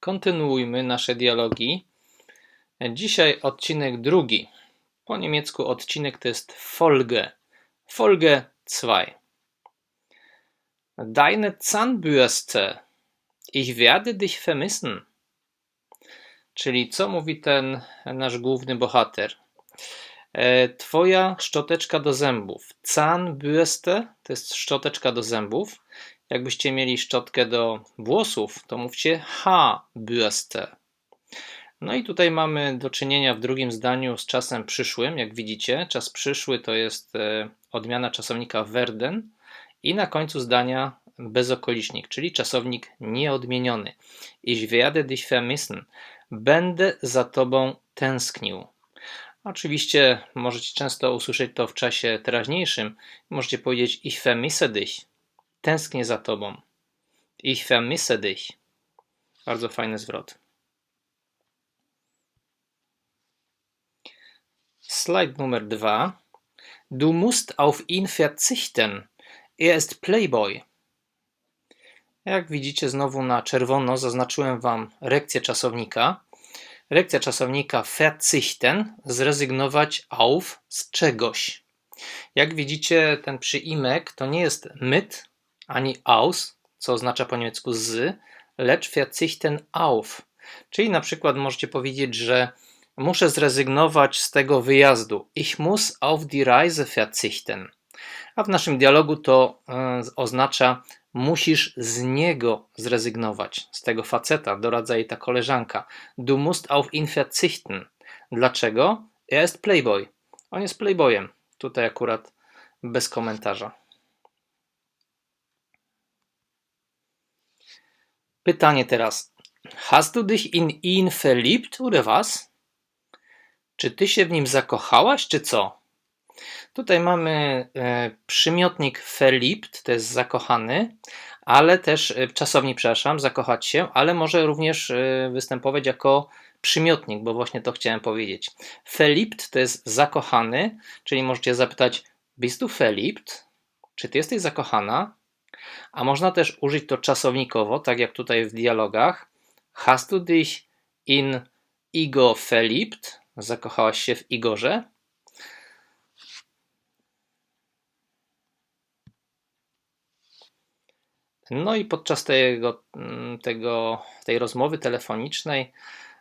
Kontynuujmy nasze dialogi. Dzisiaj odcinek drugi. Po niemiecku odcinek to jest Folge. Folge 2. Deine Zahnbürste. Ich werde dich vermissen. Czyli co mówi ten nasz główny bohater? E, Twoja szczoteczka do zębów. Zahnbürste to jest szczoteczka do zębów. Jakbyście mieli szczotkę do włosów, to mówcie Haarbürste. No i tutaj mamy do czynienia w drugim zdaniu z czasem przyszłym, jak widzicie. Czas przyszły to jest e, odmiana czasownika werden i na końcu zdania bezokolicznik, czyli czasownik nieodmieniony. Ich werde dich vermissen. Będę za tobą tęsknił. Oczywiście możecie często usłyszeć to w czasie teraźniejszym. Możecie powiedzieć ich vermisse dich. Tęsknię za tobą. Ich vermisse dich. Bardzo fajny zwrot. Slajd numer dwa. Du musst auf ihn verzichten. Er ist Playboy. Jak widzicie, znowu na czerwono zaznaczyłem Wam rekcję czasownika. Rekcja czasownika verzichten, zrezygnować auf z czegoś. Jak widzicie, ten przyimek to nie jest mit ani aus, co oznacza po niemiecku z, lecz verzichten auf. Czyli na przykład możecie powiedzieć, że muszę zrezygnować z tego wyjazdu. Ich muss auf die Reise verzichten. A w naszym dialogu to e, oznacza musisz z niego zrezygnować, z tego faceta, doradza jej ta koleżanka. Du musst auf ihn verzichten. Dlaczego? Er ist Playboy. On jest Playboyem. Tutaj akurat bez komentarza. Pytanie teraz. Hast du dich in ihn verliebt oder was? Czy ty się w nim zakochałaś, czy co? Tutaj mamy e, przymiotnik verliebt, to jest zakochany, ale też e, czasownik, przepraszam, zakochać się, ale może również e, występować jako przymiotnik, bo właśnie to chciałem powiedzieć. Verliebt to jest zakochany, czyli możecie zapytać, bist du verliebt? Czy ty jesteś zakochana? A można też użyć to czasownikowo, tak jak tutaj w dialogach. Hast du dich in Igor verliebt? Zakochałaś się w Igorze? No i podczas tego, tego, tej rozmowy telefonicznej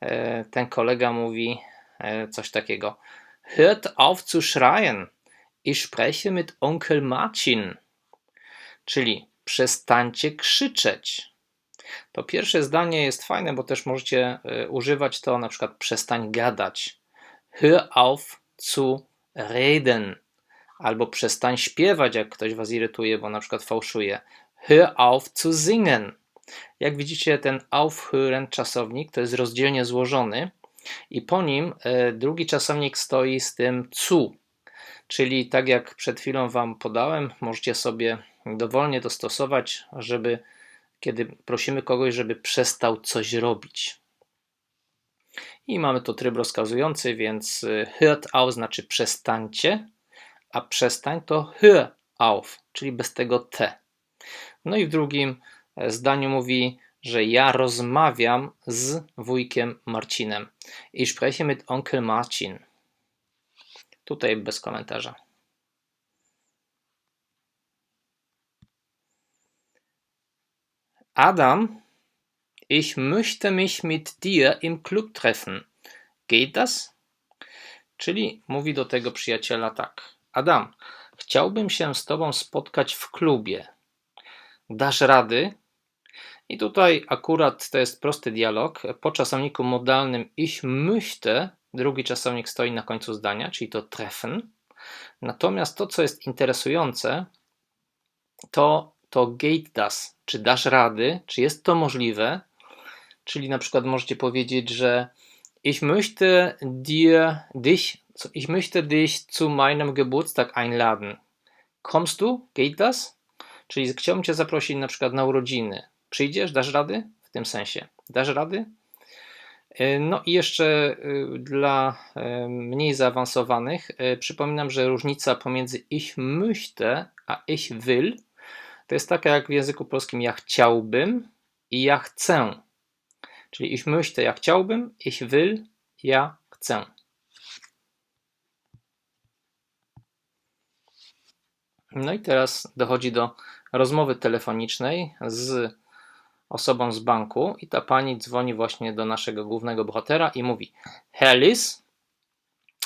e, ten kolega mówi e, coś takiego. Hört auf zu schreien. Ich spreche mit Onkel Marcin. Czyli przestańcie krzyczeć. To pierwsze zdanie jest fajne, bo też możecie e, używać to na przykład przestań gadać. Hör auf zu reden. Albo przestań śpiewać, jak ktoś was irytuje, bo na przykład fałszuje. Hör auf zu singen. Jak widzicie, ten aufhören czasownik to jest rozdzielnie złożony i po nim e, drugi czasownik stoi z tym zu. Czyli tak jak przed chwilą Wam podałem, możecie sobie dowolnie dostosować, żeby kiedy prosimy kogoś, żeby przestał coś robić. I mamy to tryb rozkazujący, więc e, hört auf znaczy przestańcie, a przestań to hör auf, czyli bez tego t. No i w drugim e, zdaniu mówi, że ja rozmawiam z wujkiem Marcinem. Ich spreche mit Onkel Marcin. Tutaj bez komentarza. Adam, ich möchte mich mit dir im Club treffen. Geht das? Czyli mówi do tego przyjaciela tak. Adam, chciałbym się z tobą spotkać w klubie dasz rady. I tutaj akurat to jest prosty dialog. Po czasowniku modalnym ich möchte, drugi czasownik stoi na końcu zdania, czyli to treffen. Natomiast to, co jest interesujące, to to geht das, czy dasz rady, czy jest to możliwe. Czyli na przykład możecie powiedzieć, że ich möchte dir dich, ich möchte dich zu meinem Geburtstag einladen. Kommst du? Geht das? Czyli chciałbym Cię zaprosić na przykład na urodziny. Przyjdziesz? Dasz rady? W tym sensie. Dasz rady? E, no i jeszcze e, dla e, mniej zaawansowanych przypominam, że różnica pomiędzy ich möchte a ich will to jest taka jak w języku polskim ja chciałbym i ja chcę. Czyli ich möchte, ja chciałbym, ich will, ja chcę. No i teraz dochodzi do rozmowy telefonicznej z osobą z banku i ta pani dzwoni właśnie do naszego głównego bohatera i mówi Herr Liss,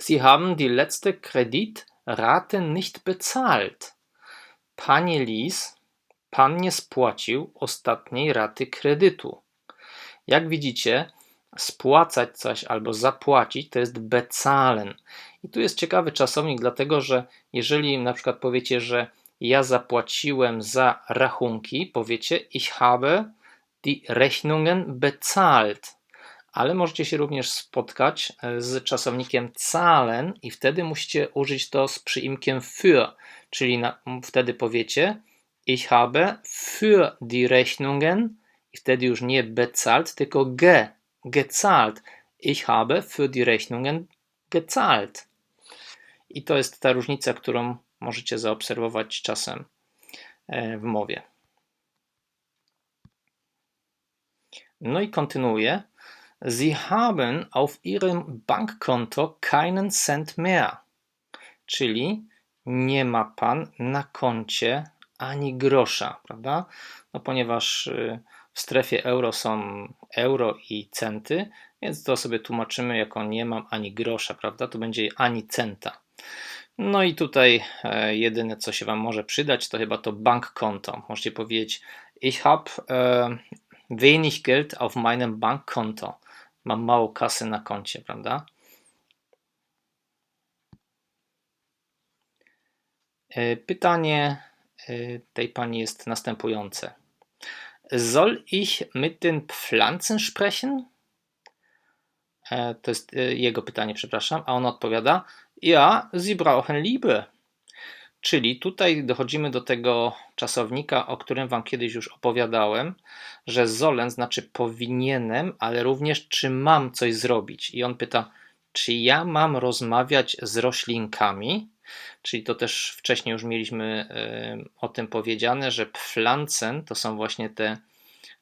Sie haben die letzte Kreditrate nicht bezahlt. Panie Lis, pan nie spłacił ostatniej raty kredytu. Jak widzicie, spłacać coś albo zapłacić to jest bezahlen. I tu jest ciekawy czasownik, dlatego że jeżeli na przykład powiecie, że ja zapłaciłem za rachunki, powiecie ich habe die Rechnungen bezahlt. Ale możecie się również spotkać e, z czasownikiem zahlen i wtedy musicie użyć to z przyimkiem für, czyli na, wtedy powiecie ich habe für die Rechnungen i wtedy już nie bezahlt, tylko ge, gezahlt. Ich habe für die Rechnungen gezahlt. I to jest ta różnica, którą możecie zaobserwować czasem e, w mowie. No i kontynuuję. Sie haben auf Ihrem Bankkonto keinen Cent mehr. Czyli nie ma pan na koncie ani grosza, prawda? No ponieważ y, w strefie euro są euro i centy, więc to sobie tłumaczymy jako nie mam ani grosza, prawda? To będzie ani centa. No i tutaj e, jedyne, co się Wam może przydać, to chyba to bankkonto. Możecie powiedzieć, ich habe wenig Geld auf meinem Bankkonto. Mam mało kasy na koncie, prawda? E, pytanie tej pani jest następujące. Soll ich mit den Pflanzen sprechen? To jest jego pytanie, przepraszam. A on odpowiada: Ja, sie brauchen Liebe. Czyli tutaj dochodzimy do tego czasownika, o którym Wam kiedyś już opowiadałem, że Zolen znaczy powinienem, ale również czy mam coś zrobić. I on pyta, czy ja mam rozmawiać z roślinkami? Czyli to też wcześniej już mieliśmy o tym powiedziane, że pflanzen to są właśnie te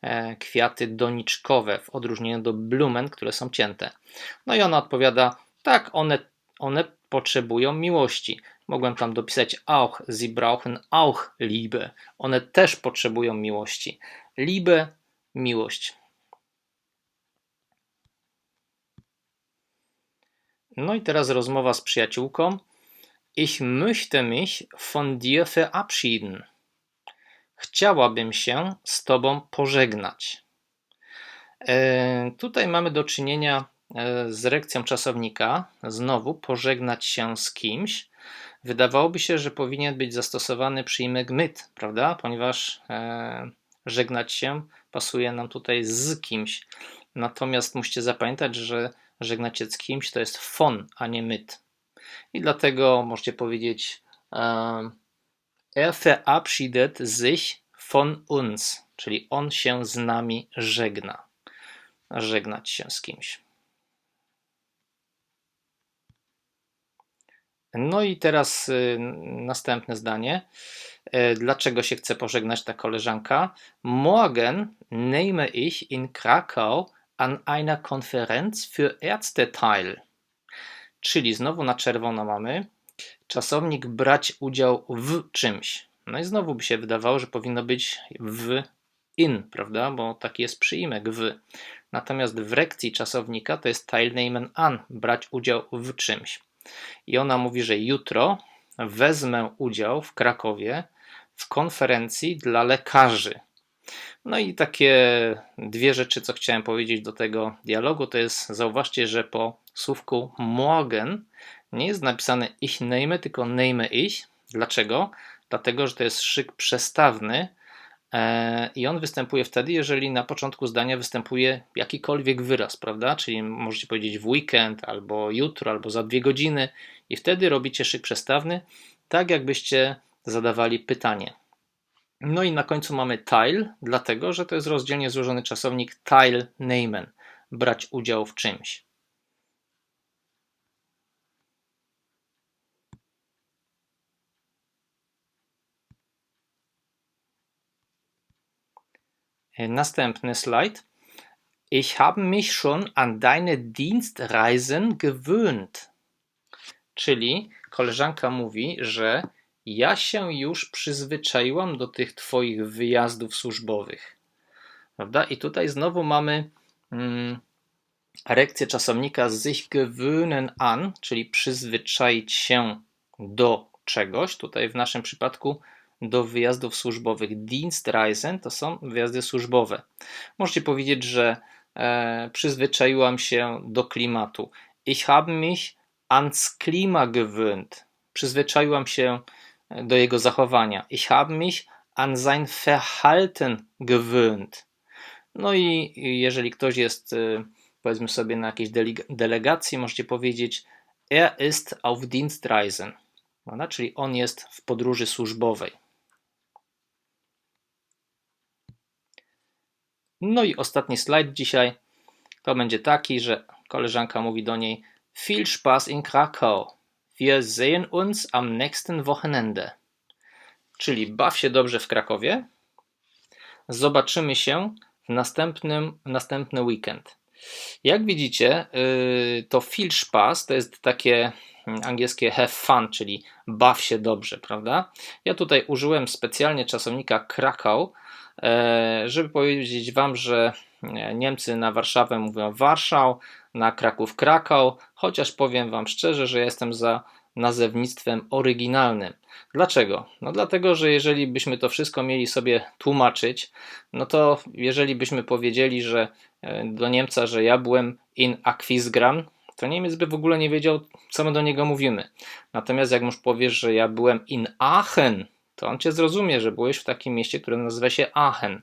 e, kwiaty doniczkowe w odróżnieniu do blumen, które są cięte. No i ona odpowiada, tak, one, one potrzebują miłości. Mogłem tam dopisać auch, sie brauchen auch Liebe. One też potrzebują miłości. Liebe, miłość. No i teraz rozmowa z przyjaciółką. Ich möchte mich von dir verabschieden. Chciałabym się z tobą pożegnać. E, tutaj mamy do czynienia e, z rekcją czasownika. Znowu pożegnać się z kimś. Wydawałoby się, że powinien być zastosowany przyjmek myt, prawda? Ponieważ e, żegnać się pasuje nam tutaj z kimś. Natomiast musicie zapamiętać, że żegnać się z kimś to jest von, a nie myt. I dlatego możecie powiedzieć Er verabschiedet sich von uns, czyli on się z nami żegna. Żegnać się z kimś. No i teraz y, następne zdanie. E, dlaczego się chce pożegnać ta koleżanka? Morgen nehme ich in Krakau an einer Konferenz für Ärzte teil. Czyli znowu na czerwono mamy czasownik brać udział w czymś. No i znowu by się wydawało, że powinno być w in, prawda? Bo taki jest przyimek w. Natomiast w rekcji czasownika to jest teilnehmen an, brać udział w czymś. I ona mówi, że jutro wezmę udział w Krakowie w konferencji dla lekarzy. No i takie dwie rzeczy, co chciałem powiedzieć do tego dialogu, to jest zauważcie, że po słówku morgen nie jest napisane ich name, tylko name ich. Dlaczego? Dlatego, że to jest szyk przestawny e, i on występuje wtedy, jeżeli na początku zdania występuje jakikolwiek wyraz, prawda? Czyli możecie powiedzieć w weekend, albo jutro, albo za dwie godziny i wtedy robicie szyk przestawny, tak jakbyście zadawali pytanie. No i na końcu mamy tile, dlatego że to jest rozdzielnie złożony czasownik tile namen, brać udział w czymś. Następny slajd. Ich habe mich schon an deine Dienstreisen gewöhnt. Czyli koleżanka mówi, że ja się już przyzwyczaiłam do tych twoich wyjazdów służbowych. Prawda? I tutaj znowu mamy mm, erekcję czasownika sich gewöhnen an, czyli przyzwyczaić się do czegoś. Tutaj w naszym przypadku do wyjazdów służbowych. Dienstreisen to są wyjazdy służbowe. Możecie powiedzieć, że e, przyzwyczaiłam się do klimatu. Ich habe mich ans Klima gewöhnt. Przyzwyczaiłam się do jego zachowania. Ich habe mich an sein Verhalten gewöhnt. No i jeżeli ktoś jest, e, powiedzmy sobie, na jakiejś delegacji, możecie powiedzieć, er ist auf Dienstreisen, czyli on jest w podróży służbowej. No i ostatni slajd dzisiaj to będzie taki, że koleżanka mówi do niej Viel Spaß in Krakau. Wir sehen uns am nächsten Wochenende. Czyli baw się dobrze w Krakowie. Zobaczymy się w następnym, następny weekend. Jak widzicie, y, to viel Spaß to jest takie angielskie have fun, czyli baw się dobrze, prawda? Ja tutaj użyłem specjalnie czasownika Krakau, żeby powiedzieć Wam, że Niemcy na Warszawę mówią Warszał, na Kraków Krakał, chociaż powiem Wam szczerze, że jestem za nazewnictwem oryginalnym. Dlaczego? No dlatego, że jeżeli byśmy to wszystko mieli sobie tłumaczyć, no to jeżeli byśmy powiedzieli, że e, do Niemca, że ja byłem in Aquisgram, to Niemiec by w ogóle nie wiedział, co my do niego mówimy. Natomiast jak już powiesz, że ja byłem in Aachen, to on cię zrozumie, że byłeś w takim mieście, które nazywa się Aachen.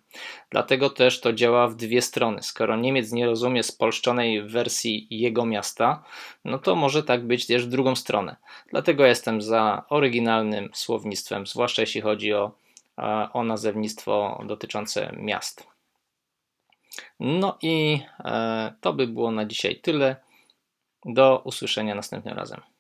Dlatego też to działa w dwie strony. Skoro Niemiec nie rozumie spolszczonej wersji jego miasta, no to może tak być też w drugą stronę. Dlatego jestem za oryginalnym słownictwem, zwłaszcza jeśli chodzi o, o nazewnictwo dotyczące miast. No i e, to by było na dzisiaj tyle. Do usłyszenia następnym razem.